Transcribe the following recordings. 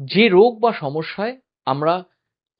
যে রোগ বা সমস্যায় আমরা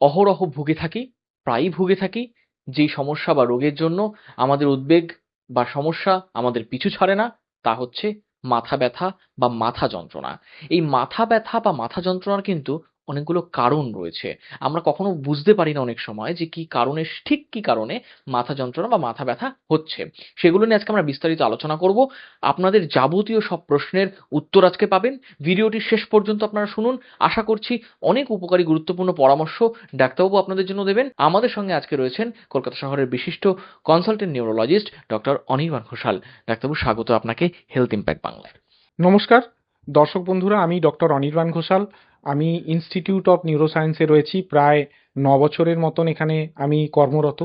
অহরহ ভুগে থাকি, প্রায়ই ভুগে থাকি, যেই সমস্যা বা রোগের জন্য আমাদের উদ্বেগ বা সমস্যা আমাদের পিছু ছাড়ে না, তা হচ্ছে মাথা ব্যথা বা মাথা যন্ত্রণা। এই মাথা ব্যথা বা মাথা যন্ত্রণার কিন্তু অনেকগুলো কারণ রয়েছে। আমরা কখনো বুঝতে পারি না অনেক সময় যে কি কারণে, ঠিক কি কারণে মাথা যন্ত্রণা বা মাথা ব্যথা হচ্ছে। সেগুলো নিয়ে আজকে আমরা বিস্তারিত আলোচনা করব। আপনাদের যাবতীয় সব প্রশ্নের উত্তর আজকে পাবেন। ভিডিওটি শেষ পর্যন্ত আপনারা শুনুন। আশা করছি অনেক উপকারী, গুরুত্বপূর্ণ পরামর্শ ডাক্তারবাবু আপনাদের জন্য দেবেন। আমাদের সঙ্গে আজকে রয়েছেন কলকাতা শহরের বিশিষ্ট consultant neurologist doctor Anirban Ghoshal. ডাক্তারবাবু, স্বাগত আপনাকে হেলথ ইম্প্যাক্ট বাংলায়। নমস্কার। দর্শক বন্ধুরা, আমি ডক্টর অনির্বাণ ঘোষাল। আমি ইনস্টিটিউট অফ নিউরোসায়েন্সে রয়েছি প্রায় ন বছরের মতন এখানে আমি কর্মরত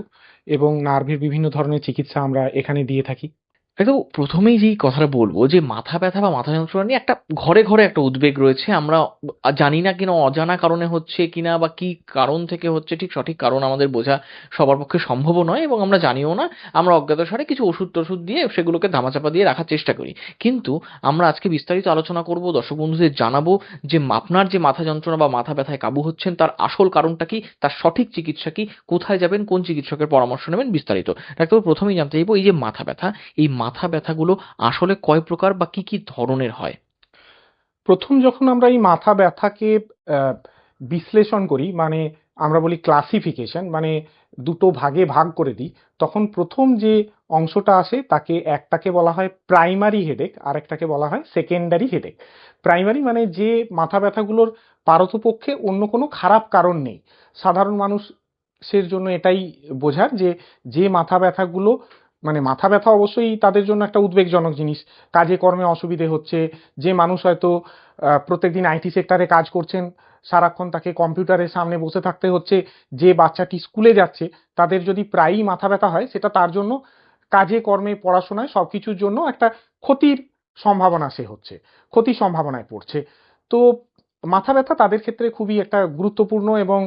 এবং নার্ভের বিভিন্ন ধরনের চিকিৎসা আমরা এখানে দিয়ে থাকি। একদম প্রথমেই যেই কথাটা বলব, যে মাথা ব্যথা বা মাথা যন্ত্রণা নিয়ে একটা ঘরে ঘরে একটা উদ্বেগ রয়েছে। আমরা জানি না কিনা, অজানা কারণে হচ্ছে কিনা বা কি কারণ থেকে হচ্ছে ঠিক সঠিক কারণ আমাদের বোঝা সবার পক্ষে সম্ভবও নয় এবং আমরা জানিও না। আমরা অজ্ঞাতসারে কিছু ওষুধ টষুধ দিয়ে সেগুলোকে ধামাচাপা দিয়ে রাখার চেষ্টা করি। কিন্তু আমরা আজকে বিস্তারিত আলোচনা করব, দর্শক বন্ধুদের জানাব যে আপনার যে মাথা যন্ত্রণা বা মাথা ব্যথায় কাবু হচ্ছেন, তার আসল কারণটা কি, তার সঠিক চিকিৎসা কি, কোথায় যাবেন, কোন চিকিৎসকের পরামর্শ নেবেন বিস্তারিত। ডাক্তারবাবু, প্রথমেই জানতে চাইব, এই যে মাথা ব্যথা, এই মাথা ব্যথাগুলো আসলে কয় প্রকার বা কি কি ধরনের হয়? প্রথম যখন আমরা এই মাথা ব্যথাকে বিশ্লেষণ করি মানে আমরা বলি ক্লাসিফিকেশন মানে দুটো ভাগে ভাগ করে দিই, তখন প্রথম যে অংশটা আসে তাকে একটাকে বলা হয় প্রাইমারি হেডেক আর একটাকে বলা হয় সেকেন্ডারি হেডেক প্রাইমারি মানে যে মাথা ব্যথাগুলোর পারতপক্ষে অন্য কোনো খারাপ কারণ নেই। সাধারণ মানুষের জন্য এটাই বোঝার যে যে মাথা ব্যথাগুলো মানে মাথা ব্যথা অবশ্যই তাদের জন্য একটা উদ্বেগজনক জিনিস। কাজে কর্মে অসুবিধে হচ্ছে, যে মানুষ হয়তো প্রত্যেকদিন আইটি সেক্টরে কাজ করছেন, সারাক্ষণ তাকে কম্পিউটারের সামনে বসে থাকতে হচ্ছে, যে বাচ্চাটি স্কুলে যাচ্ছে, তাদের যদি প্রায়ই মাথা ব্যথা হয়, সেটা তার জন্য কাজে, কর্মে, পড়াশোনায় সব কিছুর জন্য একটা ক্ষতির সম্ভাবনা সে হচ্ছে ক্ষতির সম্ভাবনায় পড়ছে। তো মাথা ব্যথা তাদের ক্ষেত্রে খুবই একটা গুরুত্বপূর্ণ এবং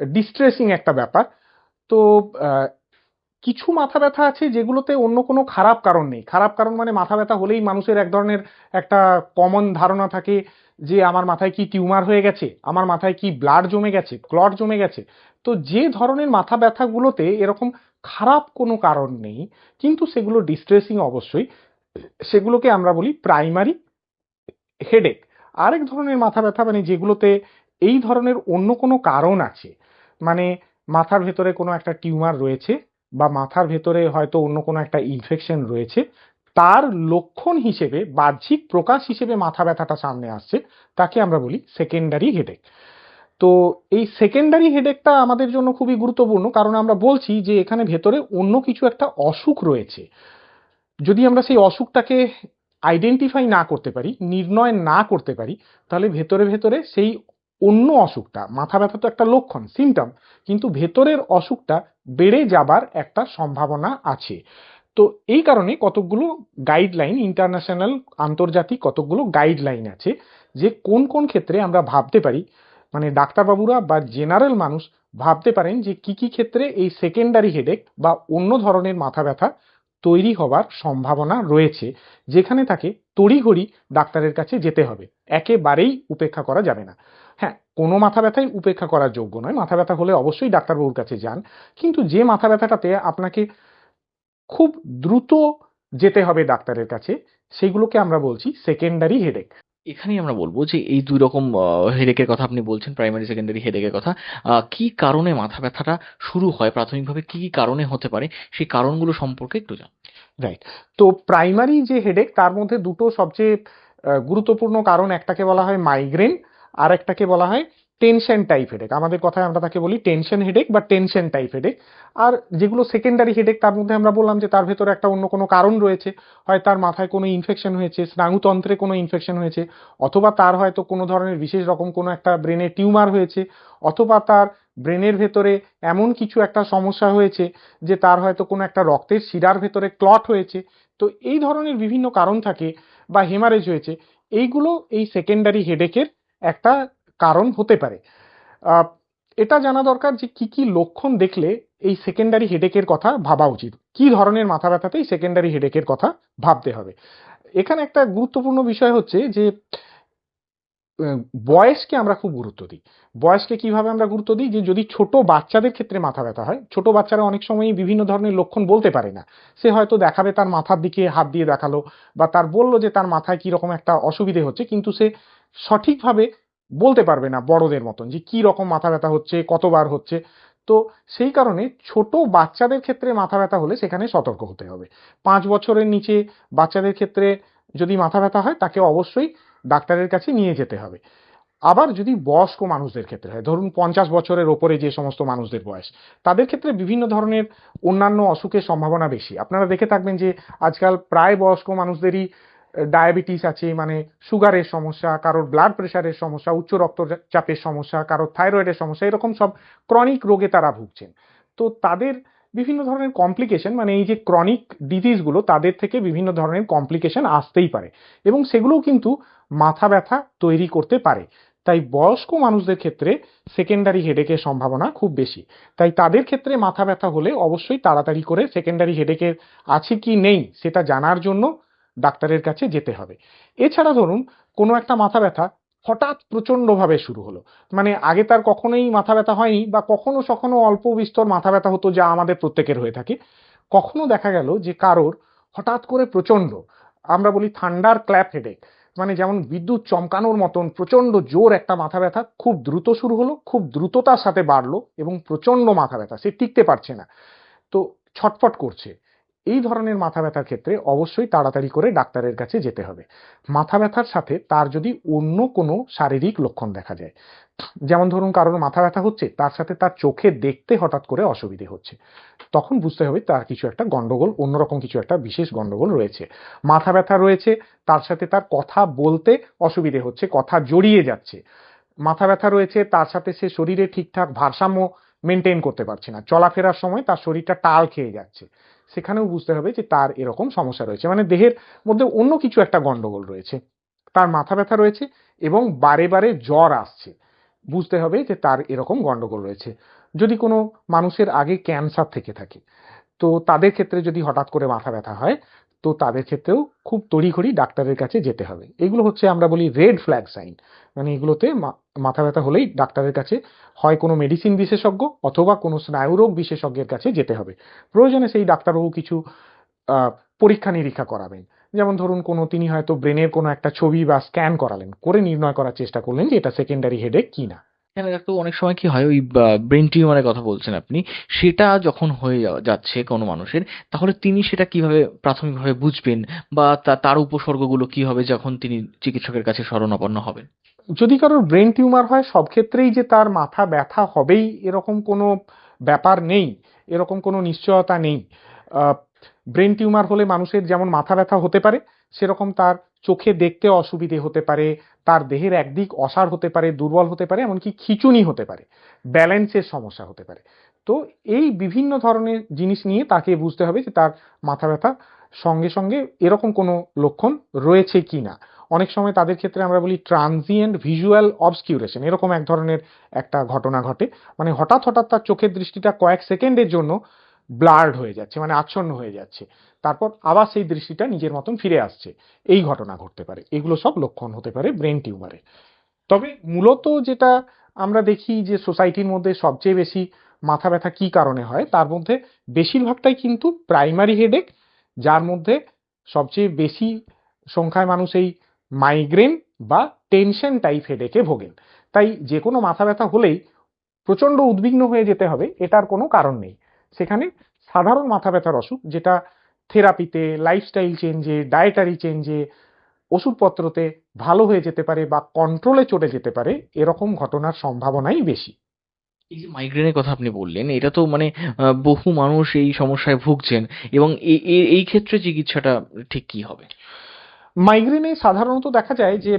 ডিস্ট্রেসিং একটা ব্যাপার। তো কিছু মাথা ব্যথা আছে যেগুলোতে অন্য কোনো খারাপ কারণ নেই। খারাপ কারণ মানে মাথা ব্যথা হলেই মানুষের এক ধরনের একটা কমন ধারণা থাকে যে, আমার মাথায় কি টিউমার হয়ে গেছে? আমার মাথায় কি ব্লাড জমে গেছে? ক্লট জমে গেছে? তো যে ধরনের মাথা ব্যথাগুলোতে এরকম খারাপ কোনো কারণ নেই, কিন্তু সেগুলো ডিস্ট্রেসিং অবশ্যই, সেগুলোকে আমরা বলি প্রাইমারি হেডেক আরেক ধরনের মাথা ব্যথা মানে যেগুলোতে এই ধরনের অন্য কোনো কারণ আছে মানে মাথার ভেতরে কোনো একটা টিউমার রয়েছে বা মাথার ভেতরে হয়তো অন্য কোনো একটা ইনফেকশন রয়েছে, তার লক্ষণ হিসেবে, বাহ্যিক প্রকাশ হিসেবে মাথা ব্যথাটা সামনে আসছে, তাকে আমরা বলি সেকেন্ডারি হেডেক তো এই সেকেন্ডারি হেডেকটা আমাদের জন্য খুবই গুরুত্বপূর্ণ, কারণ আমরা বলছি যে এখানে ভেতরে অন্য কিছু একটা অসুখ রয়েছে। যদি আমরা সেই অসুখটাকে আইডেন্টিফাই না করতে পারি, নির্ণয় না করতে পারি, তাহলে ভেতরে ভেতরে সেই অন্য অসুখটা, মাথা ব্যথা তো একটা লক্ষণ সিমটম কিন্তু ভেতরের অসুখটা বেড়ে যাবার একটা সম্ভাবনা আছে। তো এই কারণে কতকগুলো গাইডলাইন ইন্টারন্যাশনাল আন্তর্জাতিক কতকগুলো গাইডলাইন আছে, যে কোন কোন ক্ষেত্রে আমরা ভাবতে পারি মানে ডাক্তারবাবুরা বা জেনারেল মানুষ ভাবতে পারেন যে কি কি ক্ষেত্রে এই সেকেন্ডারি হেডেক বা অন্য ধরনের মাথা ব্যথা তৈরি হবার সম্ভাবনা রয়েছে, যেখানে তাকে তড়িঘড়ি ডাক্তারের কাছে যেতে হবে। একেবারেই উপেক্ষা করা যাবে না। কোনো মাথা ব্যথাই উপেক্ষা করার যোগ্য নয়। মাথা ব্যথা হলে অবশ্যই ডাক্তারবাবুর কাছে যান। কিন্তু যে মাথা ব্যথাটাতে আপনাকে খুব দ্রুত যেতে হবে ডাক্তারের কাছে সেগুলোকে আমরা বলছি সেকেন্ডারি হেডেক এখানেই আমরা বলব যে এই দুই রকম হেডেকের কথা আপনি বলছেন প্রাইমারি সেকেন্ডারি হেডেকের কথা। কি কারণে মাথা ব্যথাটা শুরু হয়? প্রাথমিকভাবে কি কি কারণে হতে পারে? সেই কারণগুলো সম্পর্কে একটু জান। রাইট তো প্রাইমারি যে হেডেক তার মধ্যে দুটো সবচেয়ে গুরুত্বপূর্ণ কারণ একটাকে বলা হয় মাইগ্রেন আর একটাকে বলা হয় টেনশন টাইপ হেডেক আমাদের কথায় আমরা তাকে বলি টেনশন হেডেক বা টেনশন টাইপ হেডেক আর যেগুলো সেকেন্ডারি হেডেক তার মধ্যে আমরা বললাম যে তার ভেতরে একটা অন্য কোনো কারণ রয়েছে। হয় তার মাথায় কোনো ইনফেকশন হয়েছে, স্নায়ুতন্ত্রে কোনো ইনফেকশন হয়েছে, অথবা তার হয়তো কোনো ধরনের বিশেষ রকম কোনো একটা ব্রেনে টিউমার হয়েছে, অথবা তার ব্রেনের ভেতরে এমন কিছু একটা সমস্যা হয়েছে যে তার হয়তো কোনো একটা রক্তের শিরার ভেতরে ক্লট হয়েছে। তো এই ধরনের বিভিন্ন কারণ থাকে বা হেমারেজ হয়েছে। এইগুলো এই সেকেন্ডারি হেডেকের একটা কারণ হতে পারে। এটা জানা দরকার যে কি কি লক্ষণ দেখলে এই সেকেন্ডারি হেডেকের কথা ভাবা উচিত। কি ধরনের মাথা ব্যথাতেই সেকেন্ডারি হেডেকের কথা ভাবতে হবে। এখানে একটা গুরুত্বপূর্ণ বিষয় হচ্ছে যে বয়সকে আমরা খুব গুরুত্ব দিই। বয়সকে কীভাবে আমরা গুরুত্ব দিই? যে যদি ছোট বাচ্চাদের ক্ষেত্রে মাথা ব্যথা হয়, ছোট বাচ্চারা অনেক সময়ই বিভিন্ন ধরনের লক্ষণ বলতে পারে না। সে হয়তো দেখাবে তার মাথার দিকে হাত দিয়ে দেখাল বা তার বলল যে তার মাথায় কি রকম একটা অসুবিধে হচ্ছে, কিন্তু সে সঠিকভাবে বলতে পারবে না বড়দের মতন যে কি রকম মাথা ব্যথা হচ্ছে, কতবার হচ্ছে। তো সেই কারণে ছোট বাচ্চাদের ক্ষেত্রে মাথা ব্যথা হলে সেখানে সতর্ক হতে হবে। পাঁচ বছরের নিচে বাচ্চাদের ক্ষেত্রে যদি মাথা ব্যথা হয়, তাকে অবশ্যই ডাক্তারের কাছে নিয়ে যেতে হবে। আবার যদি বয়স্ক মানুষদের ক্ষেত্রে হয়, ধরুন পঞ্চাশ বছরের ওপরে যে সমস্ত মানুষদের বয়স, তাদের ক্ষেত্রে বিভিন্ন ধরনের অন্যান্য অসুখের সম্ভাবনা বেশি। আপনারা দেখে থাকবেন যে আজকাল প্রায় বয়স্ক মানুষদেরই ডায়াবেটিস আছে মানে সুগারের সমস্যা, কারোর ব্লাড প্রেশারের সমস্যা, উচ্চ রক্তচাপের সমস্যা, কারোর থাইরয়েডের সমস্যা, এরকম সব ক্রনিক রোগে তারা ভুগছেন। তো তাদের বিভিন্ন ধরনের কমপ্লিকেশন মানে এই যে ক্রনিক ডিজিজগুলো তাদের থেকে বিভিন্ন ধরনের কমপ্লিকেশন আসতেই পারে এবং সেগুলোও কিন্তু মাথা ব্যথা তৈরি করতে পারে। তাই বয়স্ক মানুষদের ক্ষেত্রে সেকেন্ডারি হেডেকের সম্ভাবনা খুব বেশি। তাই তাদের ক্ষেত্রে মাথা ব্যথা হলে অবশ্যই তাড়াতাড়ি করে সেকেন্ডারি হেডেকের আছে কি নেই, সেটা জানার জন্য ডাক্তারের কাছে যেতে হবে। এছাড়া ধরুন, কোনো একটা মাথা ব্যথা হঠাৎ প্রচণ্ডভাবে শুরু হলো। মানে আগে তার কখনোই মাথা ব্যথা হয়নি বা কখনো সখনো অল্প বিস্তর মাথা ব্যথা হতো যা আমাদের প্রত্যেকের হয়ে থাকে। কখনো দেখা গেল যে কারোর হঠাৎ করে প্রচণ্ড, আমরা বলি থান্ডার ক্ল্যাপ হেডেক মানে যেমন বিদ্যুৎ চমকানোর মতন প্রচণ্ড জোর একটা মাথা ব্যথা খুব দ্রুত শুরু হলো, খুব দ্রুততার সাথে বাড়লো এবং প্রচণ্ড মাথা ব্যথা, সে টিকতে পারছে না। তো ছটফট করছে। এই ধরনের মাথা ব্যথার ক্ষেত্রে অবশ্যই তাড়াতাড়ি করে ডাক্তারের কাছে যেতে হবে। মাথা ব্যথার সাথে তার যদি অন্য কোনো শারীরিক লক্ষণ দেখা যায়, যেমন ধরুন কারোর মাথা ব্যথা হচ্ছে, তার সাথে তার চোখে দেখতে হঠাৎ করে অসুবিধে হচ্ছে, তখন বুঝতে হবে তার কিছু একটা গন্ডগোল, অন্যরকম কিছু একটা বিশেষ গন্ডগোল রয়েছে। মাথা ব্যথা রয়েছে, তার সাথে তার কথা বলতে অসুবিধে হচ্ছে, কথা জড়িয়ে যাচ্ছে। মাথা ব্যথা রয়েছে, তার সাথে সে শরীরে ঠিকঠাক ভারসাম্য মেনটেন করতে পারছে না। চলাফেরার সময় তার শরীরটা টাল খেয়ে যাচ্ছে। সেখানেও বুঝতে হবে যে তার এরকম সমস্যা রয়েছে। মানে দেহের মধ্যে অন্য কিছু একটা গন্ডগোল রয়েছে। তার মাথা ব্যথা রয়েছে এবং বারে বারে জ্বর আসছে। বুঝতে হবে যে তার এরকম গন্ডগোল রয়েছে। যদি কোনো মানুষের আগে ক্যান্সার থেকে থাকে, তো তাদের ক্ষেত্রে যদি হঠাৎ করে মাথা ব্যথা হয় তো তাদের ক্ষেত্রেও খুব তড়িঘড়ি ডাক্তারের কাছে যেতে হবে। এগুলো হচ্ছে আমরা বলি রেড ফ্ল্যাগ সাইন মানে এগুলোতে মাথা ব্যথা হলেই ডাক্তারের কাছে হয় কোনো মেডিসিন বিশেষজ্ঞ অথবা কোনো স্নায়ুরোগ বিশেষজ্ঞের কাছে যেতে হবে। প্রয়োজনে সেই ডাক্তারবাবু কিছু পরীক্ষা নিরীক্ষা করাবেন। যেমন ধরুন কোনো, তিনি হয়তো ব্রেনের কোনো একটা ছবি বা স্ক্যান করালেন, করে নির্ণয় করার চেষ্টা করলেন যে এটা সেকেন্ডারি হেডেক কিনা। এখানে ডাক্তার অনেক সময় কি হয়, ওই ব্রেন টিউমারের কথা বলছেন আপনি, সেটা যখন হয়ে যাচ্ছে কোনো মানুষের, তাহলে তিনি সেটা কীভাবে প্রাথমিকভাবে বুঝবেন বা তার উপসর্গগুলো কি হবে যখন তিনি চিকিৎসকের কাছে শরণাপন্ন হবেন? যদি কারোর ব্রেন টিউমার হয়, সব ক্ষেত্রেই যে তার মাথা ব্যথা হবেই এরকম কোনো ব্যাপার নেই, এরকম কোনো নিশ্চয়তা নেই। ব্রেন টিউমার হলে মানুষের যেমন মাথা ব্যথা হতে পারে, সেরকম তার চোখে দেখতে অসুবিধে হতে পারে, তার দেহের একদিক অসাড় হতে পারে, দুর্বল হতে পারে, এমনকি খিচুনি হতে পারে, ব্যালেন্সের সমস্যা হতে পারে। তো এই বিভিন্ন ধরনের জিনিস নিয়ে তাকে বুঝতে হবে যে তার মাথা ব্যথা সঙ্গে সঙ্গে এরকম কোনো লক্ষণ রয়েছে কি না। অনেক সময় তাদের ক্ষেত্রে আমরা বলি ট্রানজিয়েন্ট ভিজুয়াল অবস্কিউরেশন এরকম এক ধরনের একটা ঘটনা ঘটে। মানে হঠাৎ হঠাৎ তার চোখের দৃষ্টিটা কয়েক সেকেন্ডের জন্য ব্লার্ড হয়ে যাচ্ছে মানে আচ্ছন্ন হয়ে যাচ্ছে। তারপর আবার সেই দৃষ্টিটা নিজের মতন ফিরে আসছে। এই ঘটনা ঘটতে পারে। এগুলো সব লক্ষণ হতে পারে ব্রেন টিউমারে। তবে মূলত যেটা আমরা দেখি যে সোসাইটির মধ্যে সবচেয়ে বেশি মাথা ব্যথা কি কারণে হয়, তার মধ্যে বেশিরভাগটাই কিন্তু প্রাইমারি হেডেক, যার মধ্যে সবচেয়ে বেশি সংখ্যায় মানুষ এই মাইগ্রেন বা টেনশন টাইপ হেডেকে ভোগেন। তাই যে কোনো মাথা ব্যথা হলেই প্রচণ্ড উদ্বিগ্ন হয়ে যেতে হবে, এটার কোনো কারণ নেই। সেখানে সাধারণ মাথা ব্যথার অসুখ যেটা থেরাপিতে লাইফস্টাইল চেঞ্জে ডায়েটারি চেঞ্জে ওষুধপত্রতে ভালো হয়ে যেতে পারে বা কন্ট্রোলে চলে যেতে পারে এরকম ঘটনার সম্ভাবনাই বেশি। এই যে মাইগ্রেনের কথা আপনি বললেন এটা তো মানে বহু মানুষ এই সমস্যায় ভুগছেন এবং এই ক্ষেত্রে চিকিৎসাটা ঠিক কি হবে? মাইগ্রেনে সাধারণত দেখা যায় যে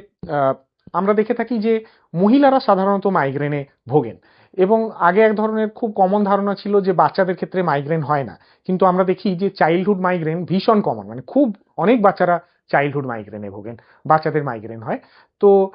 আমরা দেখে থাকি যে মহিলারা সাধারণত মাইগ্রেনে ভোগেন। এবং আগে এক ধরনের খুব কমন ধারণা ছিল যে বাচ্চাদের ক্ষেত্রে মাইগ্রেন হয় না। কিন্তু আমরা দেখি যে চাইল্ডহুড মাইগ্রেন ভীষণ কমন মানে খুব অনেক বাচ্চারা চাইল্ডহুড মাইগ্রেনে ভোগেন, বাচ্চাদের মাইগ্রেন হয়। তো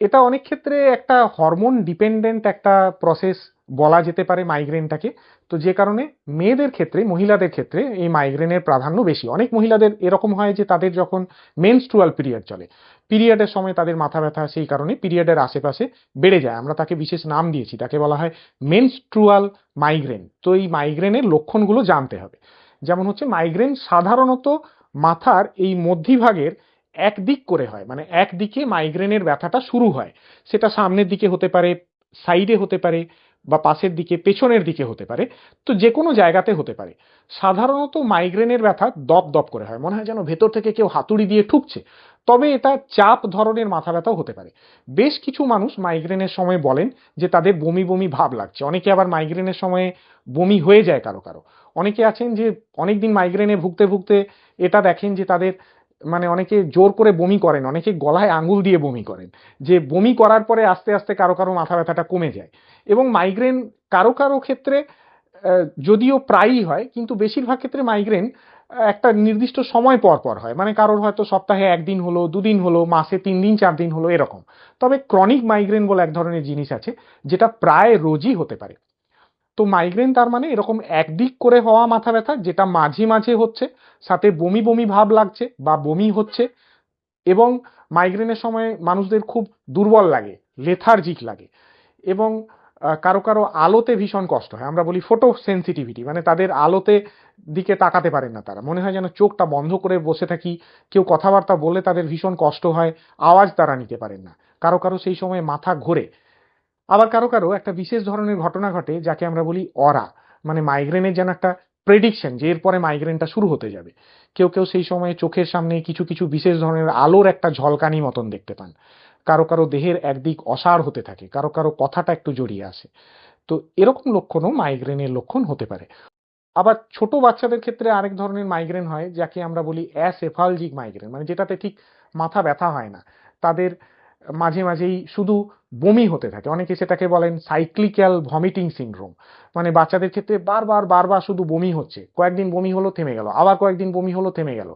এটা অনেক ক্ষেত্রে একটা হরমোন ডিপেন্ডেন্ট একটা প্রসেস বলা যেতে পারে মাইগ্রেনটাকে তো যে কারণে মেয়েদের ক্ষেত্রে, মহিলাদের ক্ষেত্রে এই মাইগ্রেনের প্রাধান্য বেশি। অনেক মহিলাদের এরকম হয় যে তাদের যখন মেনস্ট্রুয়াল পিরিয়ড চলে পিরিয়ডের সময় তাদের মাথা ব্যথা, সেই কারণে পিরিয়ডের আশেপাশে বেড়ে যায়। আমরা তাকে বিশেষ নাম দিয়েছি, তাকে বলা হয় মেনস্ট্রুয়াল মাইগ্রেন তো এই মাইগ্রেনের লক্ষণগুলো জানতে হবে। যেমন হচ্ছে মাইগ্রেন সাধারণত মাথার এই মধ্যিভাগের একদিক করে হয় মানে একদিকে মাইগ্রেনের ব্যথাটা শুরু হয়। সেটা সামনের দিকে হতে পারে সাইডে হতে পারে বা পাশের দিকে, পেছনের দিকে হতে পারে, তো যে কোনো জায়গাতে হতে পারে। সাধারণত মাইগ্রেনের ব্যথা দপ দপ করে হয়। মনে হয় যেন ভেতর থেকে কেউ হাতুড়ি দিয়ে ঠুকছে। তবে এটা চাপ ধরনের মাথা ব্যথাও হতে পারে। বেশ কিছু মানুষ মাইগ্রেনের সময় বলেন যে তাদের বমি বমি ভাব লাগছে। অনেকে আবার মাইগ্রেনের সময়ে বমি হয়ে যায় কারও কারও। অনেকে আছেন যে অনেকদিন মাইগ্রেনে ভুগতে ভুগতে এটা দেখেন যে তাদের মানে অনেকে জোর করে বমি করেন, অনেকে গলায় আঙুল দিয়ে বমি করেন। যে বমি করার পরে আস্তে আস্তে কারও কারও মাথা ব্যথাটা কমে যায়। এবং মাইগ্রেন কারও কারও ক্ষেত্রে যদিও প্রায়ই হয়, কিন্তু বেশিরভাগ ক্ষেত্রে মাইগ্রেন একটা নির্দিষ্ট সময় পর পর হয়। মানে কারোর হয়তো সপ্তাহে একদিন হলো, দুদিন হলো, মাসে তিন দিন, চার দিন হলো, এরকম। তবে ক্রনিক মাইগ্রেন বলে এক ধরনের জিনিস আছে, যেটা প্রায় রোজই হতে পারে। তো মাইগ্রেন তার মানে এরকম একদিক করে হওয়া মাথা ব্যথা, যেটা মাঝে মাঝে হচ্ছে, সাথে বমি বমি ভাব লাগছে বা বমি হচ্ছে এবং মাইগ্রেনের সময় মানুষদের খুব দুর্বল লাগে লেথার্জিক লাগে এবং কারও কারও আলোতে ভীষণ কষ্ট হয়। আমরা বলি ফটো সেন্সিটিভিটি মানে তাদের আলোতে দিকে তাকাতে পারেন না তারা। মনে হয় যেন চোখটা বন্ধ করে বসে থাকি, কেউ কথাবার্তা বললে তাদের ভীষণ কষ্ট হয়, আওয়াজ তারা নিতে পারেন না। কারও কারও সেই সময় মাথা ঘোরে। আবার কারও কারও একটা বিশেষ ধরনের ঘটনা ঘটে যাকে আমরা বলি অরা মানে মাইগ্রেনের যেন একটা প্রেডিকশন যে এরপরে মাইগ্রেনটা শুরু হতে যাবে। কেউ কেউ সেই সময়ে চোখের সামনে কিছু কিছু বিশেষ ধরনের আলোর একটা ঝলকানি মতন দেখতে পান। কারও কারও দেহের একদিক অসাড় হতে থাকে, কারও কারও কথাটা একটু জড়িয়ে আসে। তো এরকম লক্ষণও মাইগ্রেনের লক্ষণ হতে পারে। আবার ছোট বাচ্চাদের ক্ষেত্রে আরেক ধরনের মাইগ্রেন হয়, যাকে আমরা বলি অ্যাসেফালজিক মাইগ্রেন মানে যেটাতে ঠিক মাথা ব্যথা হয় না। তাদের মাঝে মাঝেই শুধু বমি হতে থাকে। অনেকে সেটাকে বলেন সাইক্লিক্যাল ভমিটিং সিন্ড্রোম মানে বাচ্চাদের ক্ষেত্রে বারবার বারবার শুধু বমি হচ্ছে। কয়েকদিন বমি হলো, থেমে গেল। আবার কয়েকদিন বমি হলো, থেমে গেল।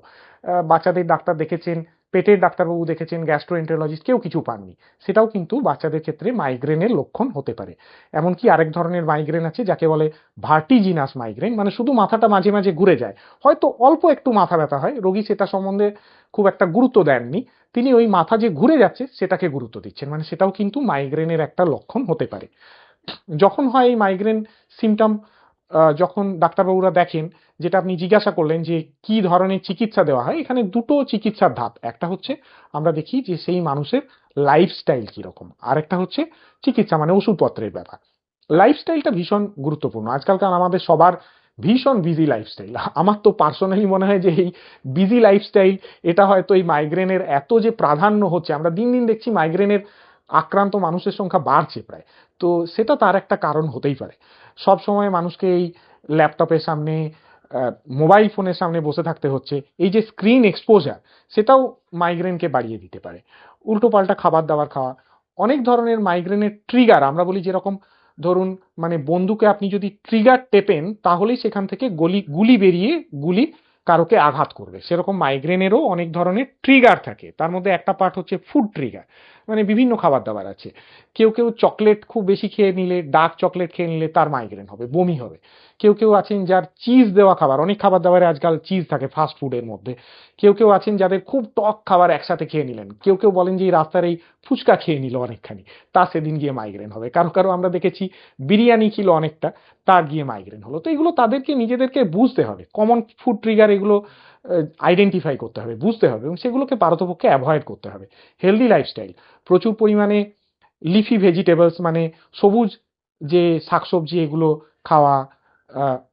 বাচ্চাদের ডাক্তার দেখেছেন পেটের ডাক্তারবাবু দেখেছেন গ্যাস্ট্রোএন্টারোলজিস্ট কেউ কিছু পাননি। সেটাও কিন্তু বাচ্চাদের ক্ষেত্রে মাইগ্রেনের লক্ষণ হতে পারে। এমনকি আরেক ধরনের মাইগ্রেন আছে, যাকে বলে ভার্টিজিনাস মাইগ্রেন মানে শুধু মাথাটা মাঝে মাঝে ঘুরে যায়। হয়তো অল্প একটু মাথা ব্যথা হয়, রোগী সেটা সম্বন্ধে খুব একটা গুরুত্ব দেননি। তিনি ওই মাথা যে ঘুরে যাচ্ছে, সেটাকে গুরুত্ব দিচ্ছেন মানে সেটাও কিন্তু মাইগ্রেনের একটা লক্ষণ হতে পারে। যখন হয় এই মাইগ্রেন সিমটম যখন ডাক্তারবাবুরা দেখেন যেটা আপনি জিজ্ঞাসা করলেন যে কি ধরনের চিকিৎসা দেওয়া হয়, এখানে দুটো চিকিৎসার ধাপ। একটা হচ্ছে আমরা দেখি যে সেই মানুষের লাইফস্টাইল কীরকম। আরেকটা হচ্ছে চিকিৎসা মানে ওষুধপত্রের ব্যাপার। লাইফস্টাইলটা ভীষণ গুরুত্বপূর্ণ। আজকালকার আমাদের সবার ভীষণ বিজি লাইফস্টাইল আমার তো পার্সোনালি মনে হয় যে এই বিজি লাইফস্টাইল এটা হয়তো এই মাইগ্রেনের এত যে প্রাধান্য হচ্ছে, আমরা দিন দিন দেখছি মাইগ্রেনের আক্রান্ত মানুষের সংখ্যা বাড়ছে প্রায়। তো সেটা তার একটা কারণ হতেই পারে। সব সময় মানুষকে এই ল্যাপটপের সামনে মোবাইল ফোনের সামনে বসে থাকতে হচ্ছে। এই যে স্ক্রিন এক্সপোজার সেটাও মাইগ্রেনকে বাড়িয়ে দিতে পারে। উল্টোপাল্টা খাবার দাবার খাওয়া, অনেক ধরনের মাইগ্রেনের ট্রিগার আমরা বলি যেরকম ধরুন মানে বন্দুকে আপনি যদি ট্রিগার টেপেন, তাহলেই সেখান থেকে গলি, গুলি বেরিয়ে গুলি কারোকে আঘাত করবে। সেরকম মাইগ্রেনেরও অনেক ধরনের ট্রিগার থাকে। তার মধ্যে একটা পার্ট হচ্ছে ফুড ট্রিগার মানে বিভিন্ন খাবার দাবার আছে। কেউ কেউ চকলেট খুব বেশি খেয়ে নিলে ডার্ক চকলেট খেয়ে নিলে তার মাইগ্রেন হবে, বমি হবে। কেউ কেউ আছেন যার চিজ দেওয়া খাবার, অনেক খাবার দাবারে আজকাল চিজ থাকে ফাস্ট ফুডের মধ্যে। কেউ কেউ আছেন যাদের খুব টক খাবার একসাথে খেয়ে নিলেন। কেউ কেউ বলেন যে এই রাস্তার এই ফুচকা খেয়ে নিল অনেকখানি, তা সেদিন গিয়ে মাইগ্রেন হবে। কারও কারও আমরা দেখেছি বিরিয়ানি ছিল অনেকটা, তার গিয়ে মাইগ্রেন হলো। তো এগুলো তাদেরকে নিজেদেরকে বুঝতে হবে। কমন ফুড ট্রিগার এগুলো আইডেন্টিফাই করতে হবে, বুঝতে হবে এবং সেগুলোকে পারতপক্ষে অ্যাভয়েড করতে হবে। হেলদি লাইফস্টাইল প্রচুর পরিমাণে লিফি ভেজিটেবলস মানে সবুজ যে শাকসবজি এগুলো খাওয়া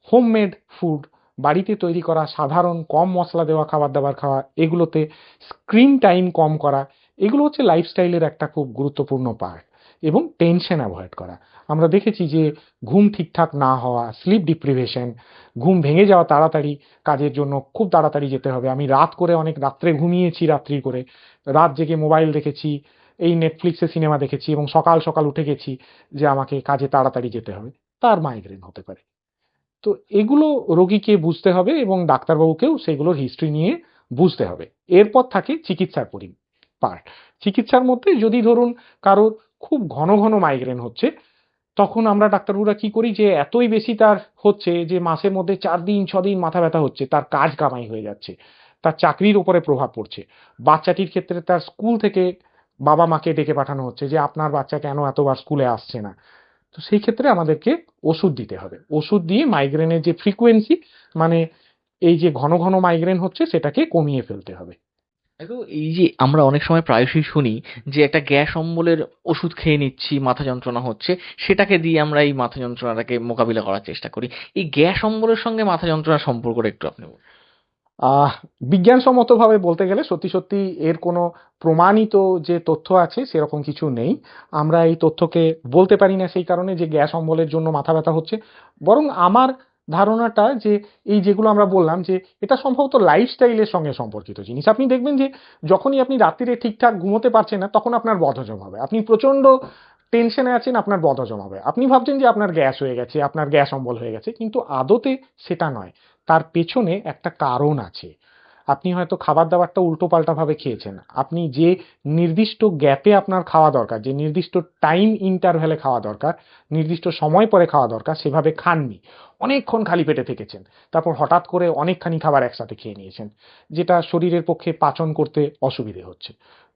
হোমমেড ফুড বাড়িতে তৈরি করা সাধারণ কম মশলা দেওয়া খাবার দাবার খাওয়া, এগুলোতে স্ক্রিন টাইম কম করা, এগুলো হচ্ছে লাইফস্টাইলের একটা খুব গুরুত্বপূর্ণ পার্ট এবং টেনশন অ্যাভয়েড করা। আমরা দেখেছি যে ঘুম ঠিকঠাক না হওয়া স্লিপ ডিপ্রিভেশন ঘুম ভেঙে যাওয়া তাড়াতাড়ি কাজের জন্য খুব তাড়াতাড়ি যেতে হবে। আমি রাত করে অনেক রাত্রে ঘুমিয়েছি রাত্রি করে। রাত জেগে মোবাইল দেখেছি, এই নেটফ্লিক্সে সিনেমা দেখেছি এবং সকাল সকাল উঠে গেছি যে আমাকে কাজে তাড়াতাড়ি যেতে হবে। তার মাইগ্রেন হতে পারে। তো এগুলো রোগীকে বুঝতে হবে এবং ডাক্তারবাবুকেও সেগুলোর হিস্ট্রি নিয়ে বুঝতে হবে। এরপর থাকে চিকিৎসার পরি পার্ট চিকিৎসার মধ্যে যদি ধরুন কারোর খুব ঘন ঘন মাইগ্রেন হচ্ছে, তখন আমরা ডাক্তারবাবুরা কি করি যে এতই বেশি তার হচ্ছে যে মাসের মধ্যে চার দিন, ছ দিন মাথা ব্যথা হচ্ছে, তার কাজ কামাই হয়ে যাচ্ছে, তার চাকরির উপরে প্রভাব পড়ছে। বাচ্চাটির ক্ষেত্রে তার স্কুল থেকে বাবা মাকে ডেকে পাঠানো হচ্ছে যে আপনার বাচ্চা কেন এতবার স্কুলে আসছে না। তো সেই ক্ষেত্রে আমাদেরকে ওষুধ দিতে হবে। ওষুধ দিয়ে মাইগ্রেনের যে ফ্রিকোয়েন্সি মানে এই যে ঘন ঘন মাইগ্রেন হচ্ছে, সেটাকে কমিয়ে ফেলতে হবে। তো এই যে আমরা অনেক সময় প্রায়শই শুনি যে একটা গ্যাস অম্বলের ওষুধ খেয়ে নিচ্ছি, মাথা যন্ত্রণা হচ্ছে, সেটাকে দিয়ে আমরা এই মাথা যন্ত্রণাটাকে মোকাবিলা করার চেষ্টা করি। এই গ্যাস অম্বলের সঙ্গে মাথা যন্ত্রণার সম্পর্কটা একটু আপনি বলুন। বিজ্ঞানসম্মতভাবে বলতে গেলে সত্যি সত্যি এর কোনো প্রমাণিত যে তথ্য আছে সেরকম কিছু নেই। আমরা এই তথ্যকে বলতে পারি না সেই কারণে যে গ্যাস অম্বলের জন্য মাথা ব্যথা হচ্ছে। বরং আমার ধারণাটা যে এই যেগুলো আমরা বললাম যে এটা সম্ভবত লাইফস্টাইলের সঙ্গে সম্পর্কিত জিনিস। আপনি দেখবেন যে যখনই আপনি রাত্রিরে ঠিকঠাক ঘুমোতে পারছেন না, তখন আপনার বদহজম হবে। আপনি প্রচণ্ড টেনশনে আছেন, আপনার বদহজম হবে। আপনি ভাবছেন যে আপনার গ্যাস হয়ে গেছে, আপনার গ্যাস অম্বল হয়ে গেছে, কিন্তু আদতে সেটা নয়। তার পেছনে একটা কারণ আছে। আপনি হয়তো খাবার দাবারটা উল্টোপাল্টাভাবে খেয়েছেন। আপনি যে নির্দিষ্ট গ্যাপে আপনার খাওয়া দরকার, যে নির্দিষ্ট টাইম ইন্টারভ্যালে খাওয়া দরকার, নির্দিষ্ট সময় পরে খাওয়া দরকার, সেভাবে খাননি। অনেকক্ষণ খালি পেটে থেকেছেন। তারপর হঠাৎ করে অনেকখানি খাবার একসাথে খেয়ে নিয়েছেন, যেটা শরীরের পক্ষে পাচন করতে অসুবিধে হচ্ছে।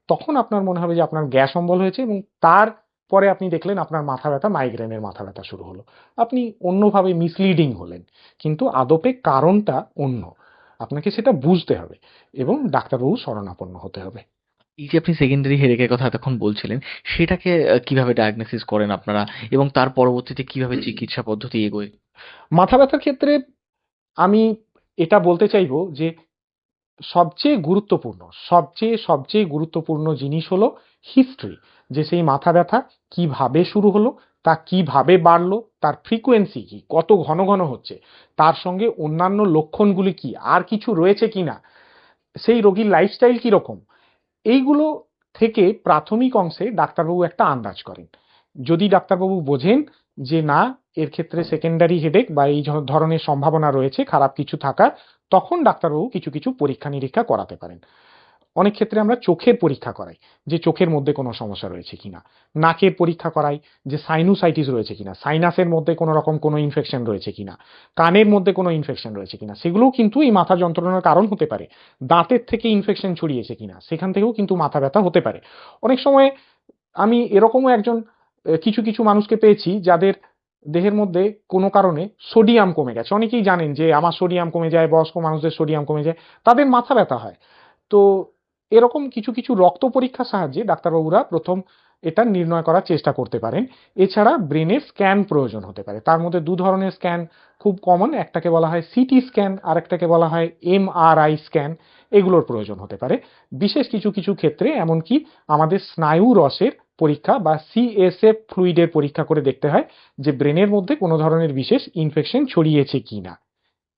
তখন আপনার মনে হবে যে আপনার গ্যাস অম্বল হয়েছে এবং তার পরে আপনি দেখলেন আপনার মাথা ব্যথা মাইগ্রেনের মাথা ব্যথা শুরু হলো। আপনি অন্যভাবে মিসলিডিং হলেন, কিন্তু আদপে কারণটা অন্য। আপনাকে সেটা বুঝতে হবে এবং ডাক্তারবাবু শরণাপন্ন হতে হবে। এই যে আপনি সেকেন্ডারি হেডেকের কথা এতক্ষণ বলছিলেন সেটাকে কীভাবে ডায়াগনোসিস করেন আপনারা এবং তার পরবর্তীতে কীভাবে চিকিৎসা পদ্ধতি এগোয়? মাথা ব্যথার ক্ষেত্রে আমি এটা বলতে চাইব যে সবচেয়ে গুরুত্বপূর্ণ সবচেয়ে সবচেয়ে গুরুত্বপূর্ণ জিনিস হলো হিস্ট্রি যে সেই মাথা ব্যথা কীভাবে শুরু হলো তা কীভাবে বাড়লো, তার ফ্রিকোয়েন্সি কি, কত ঘন ঘন হচ্ছে, তার সঙ্গে অন্যান্য লক্ষণগুলি কি, আর কিছু রয়েছে কিনা সেই রোগীর লাইফস্টাইল কীরকম, এইগুলো থেকে প্রাথমিক অংশে ডাক্তারবাবু একটা আন্দাজ করেন। যদি ডাক্তারবাবু বোঝেন যে না, এর ক্ষেত্রে সেকেন্ডারি হেডেক বা এই ধরনের সম্ভাবনা রয়েছে, খারাপ কিছু থাকার, তখন ডাক্তারবাবু কিছু কিছু পরীক্ষা নিরীক্ষা করাতে পারেন। অনেক ক্ষেত্রে আমরা চোখের পরীক্ষা করাই যে চোখের মধ্যে কোনো সমস্যা রয়েছে কিনা। নাকের পরীক্ষা করাই যে সাইনোসাইটিস রয়েছে কিনা। সাইনাসের মধ্যে কোনো রকম কোনো ইনফেকশন রয়েছে কিনা। কানের মধ্যে কোনো ইনফেকশন রয়েছে কিনা। সেগুলোও কিন্তু এই মাথা যন্ত্রণার কারণ হতে পারে। দাঁতের থেকে ইনফেকশন ছড়িয়েছে কিনা। সেখান থেকেও কিন্তু মাথা ব্যথা হতে পারে। অনেক সময় আমি এরকমও একজন কিছু কিছু মানুষকে পেয়েছি যাদের দেহের মধ্যে কোনো কারণে সোডিয়াম কমে গেছে। অনেকেই জানেন যে আমার সোডিয়াম কমে যায়, বয়স্ক মানুষদের সোডিয়াম কমে যায়, তাদের মাথা ব্যথা হয়। তো এরকম কিছু কিছু রক্ত পরীক্ষার সাহায্যে ডাক্তারবাবুরা প্রথম এটা নির্ণয় করার চেষ্টা করতে পারেন। এছাড়া ব্রেনের স্ক্যান প্রয়োজন হতে পারে। তার মধ্যে দু ধরনের স্ক্যান খুব কমন, একটাকে বলা হয় সিটি স্ক্যান আর একটাকে বলা হয় এমআরআই স্ক্যান, এগুলোর প্রয়োজন হতে পারে। বিশেষ কিছু কিছু ক্ষেত্রে এমনকি আমাদের স্নায়ু রসের পরীক্ষা বা সিএসএফ ফ্লুইডের পরীক্ষা করে দেখতে হয় যে ব্রেনের মধ্যে কোনো ধরনের বিশেষ ইনফেকশন ছড়িয়েছে কিনা।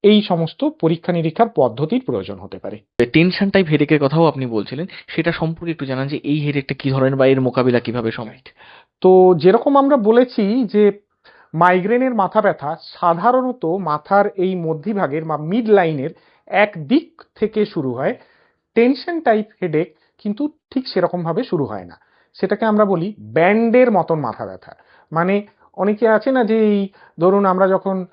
এই সমস্ত পরীক্ষা নিরীক্ষার পদ্ধতির প্রয়োজন হতে পারে। টেনশন টাইপ হেডেকের কথাও আপনি বলছিলেন সেটা সম্পর্কে একটু জানান যে এই হেডেকটা কি ধরনের বা এর মোকাবিলা কীভাবে সম্ভব? তো যেরকম আমরা বলেছি যে মাইগ্রেনের মাথা ব্যথা সাধারণত মাথার এই মধ্যভাগের বা মিড লাইনের এক দিক থেকে শুরু হয়। টেনশন টাইপ হেডেক কিন্তু ঠিক সেরকমভাবে শুরু হয় না। সেটাকে আমরা বলি ব্যান্ডের মতন মাথা ব্যথা। মানে অনেকে আছে না যে এই ধরুন আমরা যখন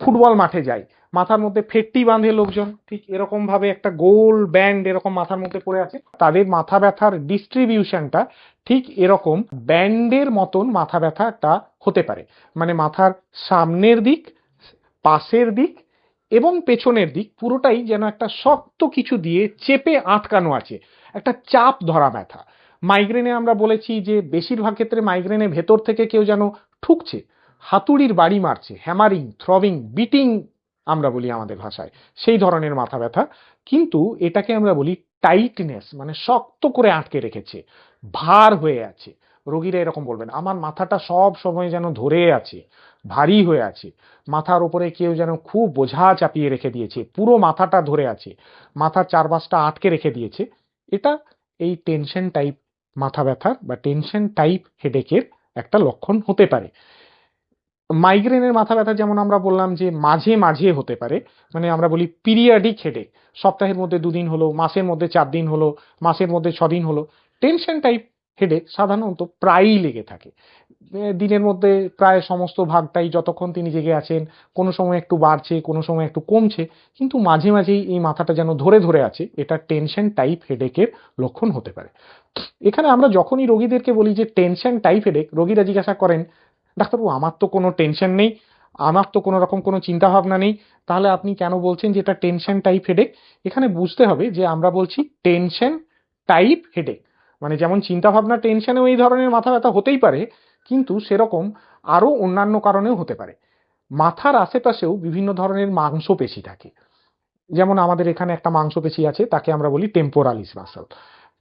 ফুটবল মাঠে যাই মাথার মধ্যে ফেটটি বাঁধে লোকজন। ঠিক এরকম ভাবে একটা গোল ব্যান্ড এরকম মাথার মধ্যে পড়ে আছে। তাদের মাথা ব্যথার ডিস্ট্রিবিউশনটা ঠিক এরকম ব্যান্ডের মতন মাথা ব্যথাটা হতে পারে। মানে মাথার সামনের দিক, পাশের দিক এবং পেছনের দিক পুরোটাই যেন একটা শক্ত কিছু দিয়ে চেপে আটকানো আছে। একটা চাপ ধরা ব্যথা। মাইগ্রেনে আমরা বলেছি যে বেশিরভাগ ক্ষেত্রে মাইগ্রেনে ভেতর থেকে কেউ যেন ঠুকছে, হাতুড়ির বাড়ি মারছে, হ্যামারিং, থ্রবিং, বিটিং আমরা বলি আমাদের ভাষায়। সেই ধরনের মাথা ব্যথা। কিন্তু এটাকে আমরা বলি টাইটনেস মানে শক্ত করে আটকে রেখেছে। ভার হয়ে আছে। রোগীরা এরকম বলবেন আমার মাথাটা সব সময় যেন ধরে আছে, ভারী হয়ে আছে। মাথার উপরে কেউ যেন খুব বোঝা চাপিয়ে রেখে দিয়েছে, পুরো মাথাটা ধরে আছে, মাথার চারপাশটা আটকে রেখে দিয়েছে। এটা এই টেনশন টাইপ মাথা ব্যথার বা টেনশন টাইপ হেডেকের একটা লক্ষণ হতে পারে। মাইগ্রেনের মাথা ব্যথা যেমন আমরা বললাম যে মাঝে মাঝে হতে পারে মানে আমরা বলি পিরিয়াডিক হেডেক সপ্তাহের মধ্যে দুদিন হলো, মাসের মধ্যে চার দিন হলো, মাসের মধ্যে ছদিন হলো টেনশন টাইপ হেডেক সাধারণত প্রায়ই লেগে থাকে। দিনের মধ্যে প্রায় সমস্ত ভাগটাই যতক্ষণ তিনি জেগে আছেন, কোনো সময় একটু বাড়ছে, কোনো সময় একটু কমছে, কিন্তু মাঝে মাঝেই এই মাথাটা যেন ধরে ধরে আছে, এটা টেনশন টাইপ হেডেকের লক্ষণ হতে পারে। এখানে আমরা যখনই রোগীদেরকে বলি যে টেনশন টাইপ হেডেক রোগীরা জিজ্ঞাসা করেন ডাক্তারবাবু, আমার তো কোনো টেনশন নেই, আমার তো কোনো রকম কোনো চিন্তা ভাবনা নেই। তাহলে আপনি কেন বলছেন যে এটা টেনশন টাইপ হেডেক এখানে বুঝতে হবে যে আমরা বলছি টেনশন টাইপ হেডেক মানে যেমন চিন্তা ভাবনা টেনশনেও এই ধরনের মাথা ব্যথা হতেই পারে, কিন্তু সেরকম আরও অন্যান্য কারণেও হতে পারে। মাথার আশেপাশেও বিভিন্ন ধরনের মাংসপেশি থাকে। যেমন আমাদের এখানে একটা মাংসপেশি আছে, তাকে আমরা বলি টেম্পোরালিস মাসল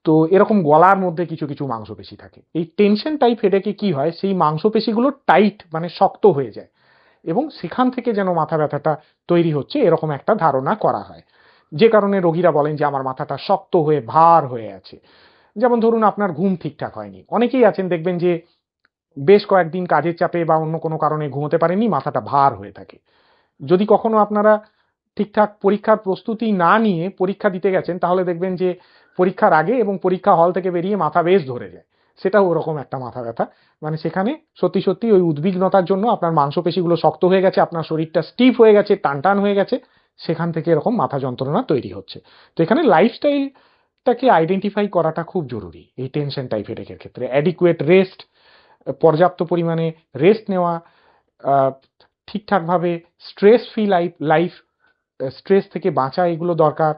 তো এরকম গলার মধ্যে কিছু কিছু মাংসপেশি থাকে। এই টেনশন টাইপ হেডেকে কি হয়, সেই মাংসপেশিগুলো টাইট মানে শক্ত হয়ে যায় এবং সেখান থেকে যেন মাথা ব্যথাটা তৈরি হচ্ছে, এরকম একটা ধারণা করা হয়। যে কারণে রোগীরা বলেন যে, আমার মাথাটা শক্ত হয়ে ভার হয়ে আছে। যেমন ধরুন, আপনার ঘুম ঠিকঠাক হয়নি। অনেকেই আছেন, দেখবেন যে, বেশ কয়েকদিন কাজের চাপে বা অন্য কোনো কারণে ঘুমোতে পারেননি, মাথাটা ভার হয়ে থাকে। যদি কখনো আপনারা ঠিকঠাক পরীক্ষার প্রস্তুতি না নিয়ে পরীক্ষা দিতে গেছেন, তাহলে দেখবেন যে পরীক্ষার আগে এবং পরীক্ষা হল থেকে বেরিয়ে মাথা বেশ ধরে যায়। সেটাও ওরকম একটা মাথা ব্যথা। মানে সেখানে সত্যি সত্যি ওই উদ্বিগ্নতার জন্য আপনার মাংসপেশিগুলো শক্ত হয়ে গেছে, আপনার শরীরটা স্টিফ হয়ে গেছে টান টান হয়ে গেছে, সেখান থেকে এরকম মাথা যন্ত্রণা তৈরি হচ্ছে। তো এখানে লাইফস্টাইলটাকে আইডেন্টিফাই করাটা খুব জরুরি এই টেনশন টাইপ হেডেকের ক্ষেত্রে। অ্যাডিকুয়েট রেস্ট পর্যাপ্ত পরিমাণে রেস্ট নেওয়া ঠিকঠাকভাবে stress free life life stress থেকে বাঁচা এগুলো দরকার।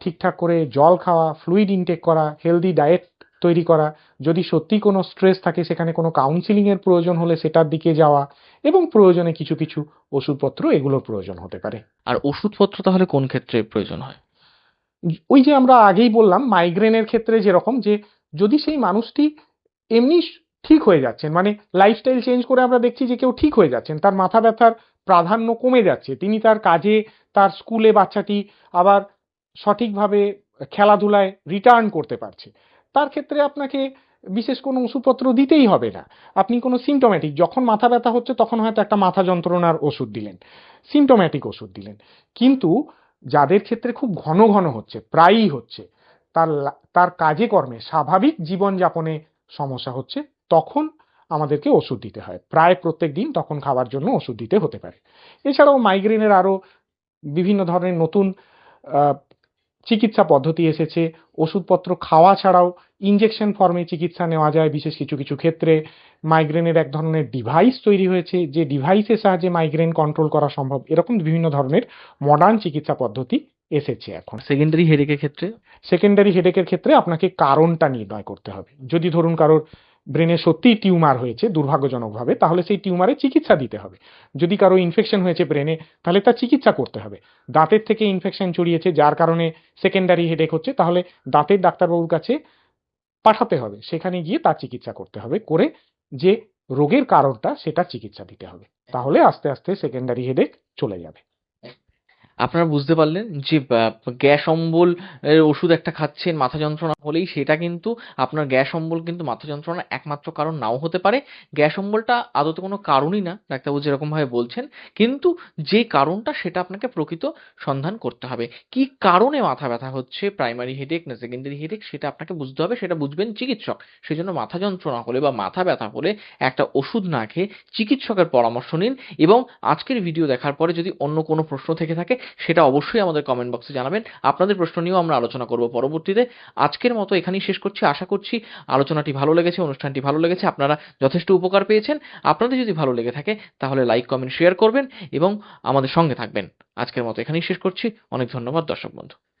ঠিকঠাক করে জল খাওয়া ফ্লুইড ইনটেক করা হেলদি ডায়েট তৈরি করা। যদি সত্যি কোনো স্ট্রেস থাকে সেখানে কোনো কাউন্সিলিং এর প্রয়োজন হলে সেটার দিকে যাওয়া এবং প্রয়োজনে কিছু কিছু ওষুধপত্র এগুলোর প্রয়োজন হতে পারে। আর ওষুধপত্র তাহলে কোন ক্ষেত্রে প্রয়োজন হয়? ওই যে আমরা আগেই বললাম মাইগ্রেনের ক্ষেত্রে যেরকম যে যদি সেই মানুষটি এমনি ঠিক হয়ে যাচ্ছেন। মানে লাইফস্টাইল চেঞ্জ করে আমরা দেখছি যে কেউ ঠিক হয়ে যাচ্ছেন। তার মাথা ব্যথার প্রাধান্য কমে যাচ্ছে। তিনি তার কাজে, তার স্কুলে বাচ্চাটি আবার সঠিকভাবে খেলাধুলায় রিটার্ন করতে পারছে। তার ক্ষেত্রে আপনাকে বিশেষ কোনো ওষুধপত্র দিতেই হবে না। আপনি কোনো সিমটোম্যাটিক যখন মাথা ব্যথা হচ্ছে তখন হয়তো একটা মাথা যন্ত্রণার ওষুধ দিলেন সিমটোম্যাটিক ওষুধ দিলেন। কিন্তু যাদের ক্ষেত্রে খুব ঘন ঘন হচ্ছে, প্রায়ই হচ্ছে, তার তার কাজে কর্মে স্বাভাবিক জীবনযাপনে সমস্যা হচ্ছে তখন আমাদেরকে ওষুধ দিতে হয়। প্রায় প্রত্যেক দিন তখন খাওয়ার জন্য ওষুধ দিতে হতে পারে। এছাড়াও মাইগ্রেনের আরও বিভিন্ন ধরনের নতুন চিকিৎসা পদ্ধতি এসেছে। ওষুধপত্র খাওয়া ছাড়াও ইঞ্জেকশন ফর্মে চিকিৎসা নেওয়া যায় বিশেষ কিছু কিছু ক্ষেত্রে। মাইগ্রেনের এক ধরনের ডিভাইস তৈরি হয়েছে যে ডিভাইসের সাহায্যে মাইগ্রেন কন্ট্রোল করা সম্ভব। এরকম বিভিন্ন ধরনের মডার্ন চিকিৎসা পদ্ধতি এসেছে এখন। সেকেন্ডারি হেডেকের ক্ষেত্রে? সেকেন্ডারি হেডেকের ক্ষেত্রে আপনাকে কারণটা নির্ণয় করতে হবে। যদি ধরুন কারোর ব্রেনে সত্যিই টিউমার হয়েছে দুর্ভাগ্যজনকভাবে, তাহলে সেই টিউমারে চিকিৎসা দিতে হবে। যদি কারও ইনফেকশন হয়েছে ব্রেনে তাহলে তার চিকিৎসা করতে হবে। দাঁতের থেকে ইনফেকশন ছড়িয়েছে, যার কারণে সেকেন্ডারি হেডেক হচ্ছে, তাহলে দাঁতের ডাক্তারবাবুর কাছে পাঠাতে হবে। সেখানে গিয়ে তার চিকিৎসা করতে হবে, করে যে রোগের কারণটা, সেটা চিকিৎসা দিতে হবে। তাহলে আস্তে আস্তে সেকেন্ডারি হেডেক চলে যাবে। আপনারা বুঝতে পারলেন যে গ্যাস অম্বল ওষুধ একটা খাচ্ছেন মাথা যন্ত্রণা হলেই, সেটা কিন্তু আপনার গ্যাস অম্বল কিন্তু মাথা যন্ত্রণার একমাত্র কারণ নাও হতে পারে। গ্যাস অম্বলটা আদতে কোনো কারণই না, ডাক্তারবাবু যেরকম ভাবে বলছেন, কিন্তু যে কারণটা সেটা আপনাকে প্রকৃত সন্ধান করতে হবে। কি কারণে মাথা ব্যথা হচ্ছে প্রাইমারি হেডেক না সেকেন্ডারি হেডেক সেটা আপনাকে বুঝতে হবে, সেটা বুঝবেন চিকিৎসক। সেই জন্য মাথা যন্ত্রণা হলে বা মাথা ব্যথা হলে একটা ওষুধ না খেয়ে চিকিৎসকের পরামর্শ নিন এবং আজকের ভিডিও দেখার পরে যদি অন্য কোনো প্রশ্ন থেকে থাকে সেটা অবশ্যই আমাদের কমেন্ট বক্সে জানাবেন। আপনাদের প্রশ্ন নিয়েও আমরা আলোচনা করব পরবর্তীতে। আজকের মতো এখানেই শেষ করছি। আশা করছি আলোচনাটি ভালো লেগেছে, অনুষ্ঠানটি ভালো লেগেছে। আপনারা যথেষ্ট উপকার পেয়েছেন। আপনাদের যদি ভালো লেগে থাকে, তাহলে লাইক কমেন্ট শেয়ার করবেন এবং আমাদের সঙ্গে থাকবেন। আজকের মতো এখানেই শেষ করছি। অনেক ধন্যবাদ দর্শক বন্ধু।